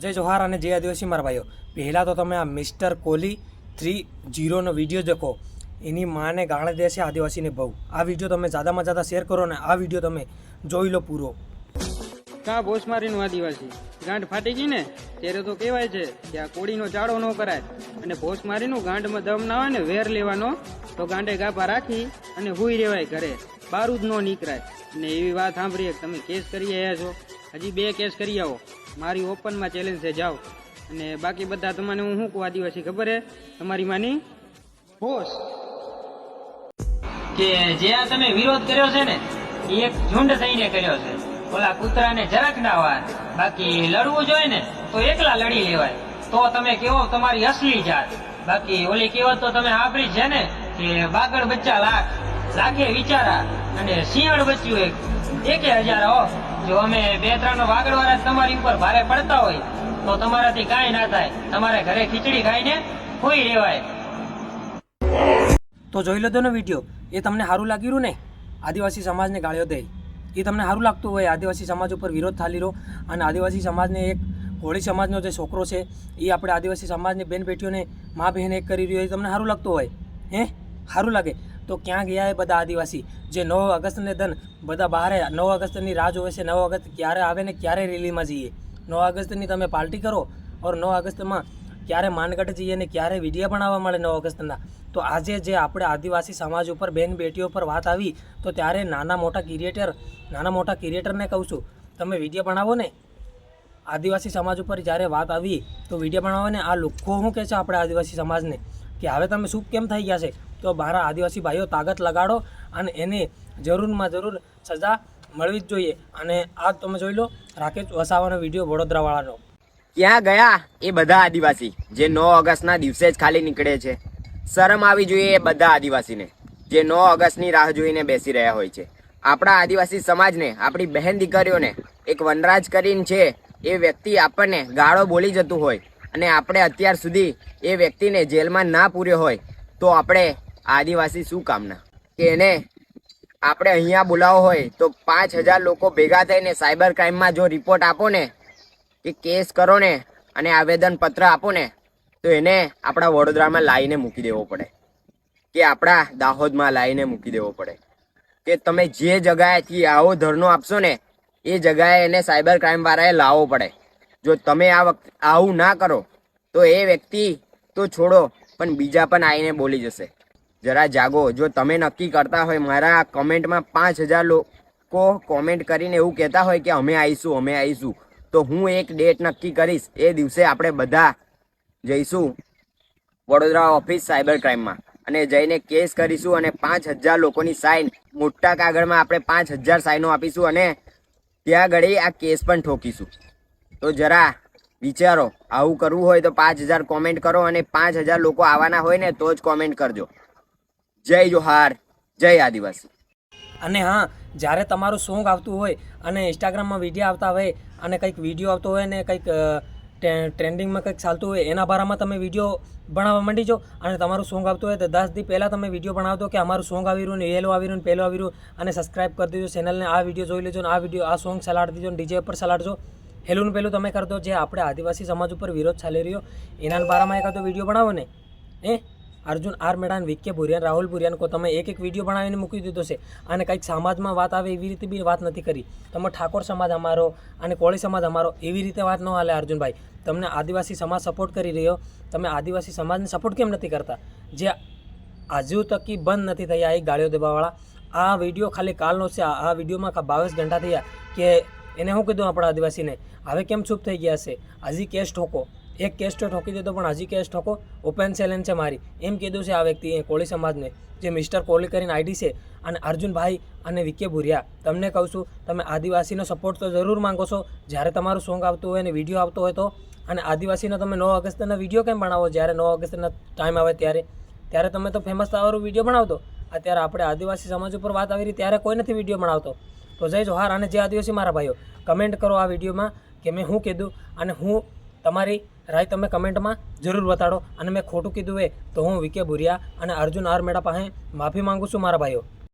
જય જોહાર અને જય આદિવાસી મારા ભાઈઓ. પહેલાં તો તમે આ મિસ્ટર કોહલી થ્રી જીરોનો વીડિયો દેખો એની માને ગાળે દેશે આદિવાસીને બહુ. આ વીડિયો તમે જ્યાદામાં જ્યાદા શેર કરો ને આ વીડિયો તમે જોઈ લો પૂરો. કા ભોસ મારીનું આદિવાસી? ગાંઠ ફાટી ગઈ ને? ત્યારે તો કહેવાય છે કે આ કોળીનો ચાળો ન કરાય. અને ભોસ મારીનું ગાંઠમાં દમ ના હોય ને વેર લેવાનો, તો ગાંડે ગાભા રાખી અને હુઈ રહેવાય ઘરે. બારું જ ન નીકળાય. ને એવી વાત સાંભળીએ તમે કેસ કરી આવ્યા છો. હજી બે કેસ કરી આવો. મારી ઓપનમાં ચેલેન્જ છે જાઓ. અને બાકી બધા તમને હું શું કહું આદિવાસી ખબર હે? તમારી માની? હોશ કે જે આ તમે વિરોધ કર્યો છે ને એ એક ઝુંડ થઈને કર્યો છે. ઓલા કૂતરાને જરાક ના વાર બાકી લડવું જોઈએ ને તો એકલા લડી લેવાય. તો તમે કેવો તમારી અસલી જાત. બાકી ઓલી કહેવત તો તમે સાંભળી જ છે ને કે બાગડ બચ્ચા લાખ. લાખે વિચારા. અને શિયાળ બચ્યું એક. એકે હજાર જો અમે બે ત્રણ વાગડ વાળા તમારી ઉપર ભારે પડતા હોય, તો તમારાથી કાંઈ ના થાય. તમારે ઘરે ખીચડી ખાઈને ખોઈ રહેવાય. તો જોઈ લેજો ને વીડિયો. એ તમને સારું લાગ્યું ને? આદિવાસી સમાજને ગાળ્યો દે. એ તમને સારું લાગતું હોય, આદિવાસી સમાજ ઉપર વિરોધ થાલી રહ્યો અને આદિવાસી સમાજને એક હોળી સમાજનો જે છોકરો છે, એ આપણે આદિવાસી સમાજની બેન બેટીઓને મા બહેન એક કરી રહ્યો એ તમને સારું લાગતું હોય. હે? સારું લાગે. તો ક્યાં ગયા એ બધા આદિવાસી? જે નવ ઓગસ્ટને ધન બધા બહાર નવ ઓગસ્ટની રાહ જોવે છે, નવ ઓગસ્ટ ક્યારે આવે ને ક્યારે રેલીમાં જઈએ? નવ ઓગસ્ટની તમે પાર્ટી કરો ઓર નવ ઓગસ્ટમાં ક્યારે માનગઢ જઈએ ને ક્યારે વીડિયો બનાવવા મળે નવ ઓગસ્ટના? તો આજે જે આપણે આદિવાસી સમાજ ઉપર, બેન બેટીઓ પર વાત આવી, તો ત્યારે નાના મોટા ક્રિએટર, નાના મોટા ક્રિએટરને કહું છું, તમે વીડિયો બનાવો ને? આદિવાસી સમાજ ઉપર જ્યારે વાત આવી, તો વીડિયો બનાવો ને? આ લોકો શું કહે છે આપણે આદિવાસી સમાજને? કે હવે તમે શું કેમ થઈ ગયા છે? તો મારા આદિવાસી ભાઈઓ તાકાત લગાડો અને એને જરૂરમાં જરૂર સજા મળવી જ જોઈએ. અને આ તમે જોઈ લો, રાકેશ વસાવાનો વીડિયો વડોદરાવાળાનો. ક્યાં ગયા એ બધા આદિવાસી? જે નો ઓગસ્ટના દિવસે જ ખાલી નીકળે છે. શરમ આવી જોઈએ એ બધા આદિવાસીને, જે નો ઓગસ્ટની રાહ જોઈને બેસી રહ્યા હોય છે. આપણા આદિવાસી સમાજને, આપણી બહેન દીકરીઓને એક વનરાજ કરીને છે, એ વ્યક્તિ આપણને ગાળો બોલી જતું હોય. અને આપણે અત્યાર સુધી એ વ્યક્તિને જેલમાં ના પૂર્યો હોય, તો આપણે આદિવાસી શું કામના? કે એને આપણે અહીંયા બોલાવો હોય, તો પાંચ હજાર લોકો ભેગા થઈને સાયબર ક્રાઇમમાં જો રિપોર્ટ આપો ને, કે કેસ કરો ને, અને આવેદન પત્ર આપો ને, તો એને આપણા વડોદરામાં લાવીને મૂકી દેવો પડે. કે આપણા દાહોદમાં લાવીને મૂકી દેવો પડે. કે તમે જે જગાએથી આવો ધરનો આપશો ને, એ જગાએ એને સાયબર ક્રાઇમવાળાએ લાવવો પડે. જો તમે આ વખત આવું ના કરો, તો એ વ્યક્તિ તો છોડો, પણ બીજા પણ આવીને બોલી જશે. જરા જાગો. જો તમે નક્કી કરતા હોય, મારા કમેન્ટમાં પાંચ હજાર લોકો કોમેન્ટ કરીને એવું કહેતા હોય કે અમે આવીશું અમે આવીશું તો હું એક ડેટ નક્કી કરીશ. એ દિવસે આપણે બધા જઈશું વડોદરા ઓફિસ સાયબર ક્રાઇમમાં અને જઈને કેસ કરીશું અને પાંચ હજાર લોકોની સાઇન મોટા કાગળમાં આપણે પાંચ હજાર સાઇનો આપીશું અને ત્યાં ઘડી આ કેસ પણ ઠોકીશું. તો જરા વિચારો, આવું કરવું હોય તો પાંચ હજાર કોમેન્ટ કરો અને પાંચ હજાર લોકો આવવાના હોય ને તો જ કોમેન્ટ કરજો. જય જોહાર, જય આદિવાસી. અને હા, જ્યારે તમારું સોંગ આવતું હોય અને ઇન્સ્ટાગ્રામમાં વીડિયો આવતા હોય અને કંઈક વીડિયો આવતો હોય ને કંઈક ટ્રેન્ડિંગમાં કંઈક ચાલતું હોય, એના બારામાં તમે વીડિયો બનાવવા માંડી જો અને તમારું સોંગ આવતું હોય તો દસ દી પહેલાં તમે વીડિયો બનાવતો કે અમારું સોંગ આવી રહ્યું ને એલો આવી રહ્યું પહેલું આવી રહ્યું અને સબસ્ક્રાઇબ કરી દેજો ચેનલને આ વીડિયો જોઈ લેજો ને, આ વીડિયો આ સોંગ સલાડ દેજો ને ડીજે ઉપર સલાડજો હેલું ને પહેલું તમે કરતો જે આપણે આદિવાસી સમાજ ઉપર વિરોધ ચાલી રહ્યો એના બારામાં એકાદો વીડિયો બનાવો ને. એ અર્જુન આર મેડાન વિકે ભુરિયાન, રાહુલ ભુરિયાન કો તમે એક એક વીડિયો બનાવીને મૂકી દીધો છે. અને કંઈક સમાજમાં વાત આવે એવી રીતે બી વાત નથી કરી. તમે ઠાકોર સમાજ અમારો અને કોળી સમાજ અમારો એવી રીતે વાત ન હાલે અર્જુનભાઈ. તમને આદિવાસી સમાજ સપોર્ટ કરી રહ્યો. તમે આદિવાસી સમાજને સપોર્ટ કેમ નથી કરતા? જે આજુ તકી બંધ નથી થયા એ ગાળીઓ દેવાવાળા આ વીડિયો ખાલી કાલનો છે. આ વિડીયોમાં બાવીસ ઘંટા થયા કે એને શું કીધું આપણા આદિવાસીને, હવે કેમ ચૂપ થઈ ગયા છે? હજી કેસ ઠોકો. એક કેસ તો ઠોકી દીધો, પણ હજી કેસ ઠોકો. ઓપન ચેલેન્જ છે મારી. એમ કીધું છે આ વ્યક્તિ, એ કોળી સમાજને, જે મિસ્ટર કોહલી કરીને આઈડી છે, અને અર્જુનભાઈ અને વિકે ભુરિયા. તમને કહું છું, તમે આદિવાસીનો સપોર્ટ તો જરૂર માંગો છો. જ્યારે તમારું સોંગ આવતું હોય અને વીડિયો આવતો હોય તો, અને આદિવાસીનો તમે નવ ઓગસ્ટના વીડિયો કેમ બનાવો? જ્યારે નવ ઓગસ્ટના ટાઈમ આવે ત્યારે. ત્યારે તમે તો ફેમસ થવાનું વીડિયો બનાવતો. અત્યારે આપણે આદિવાસી સમાજ ઉપર વાત આવી રહી, ત્યારે કોઈ નથી વીડિયો બનાવતો. તો જય જોહાર અને જે આદિવાસી મારા ભાઈઓ. કમેન્ટ કરો આ વિડીયોમાં કે મેં શું કીધું અને હું તમારી રાય તમે કમેન્ટમાં જરૂર બતાડો. અને મેં ખોટું કીધું હોય તો હું વિકે ભુરિયા અને અર્જુન આર મેડા પાસે માફી માંગુ છું મારા ભાઈઓ.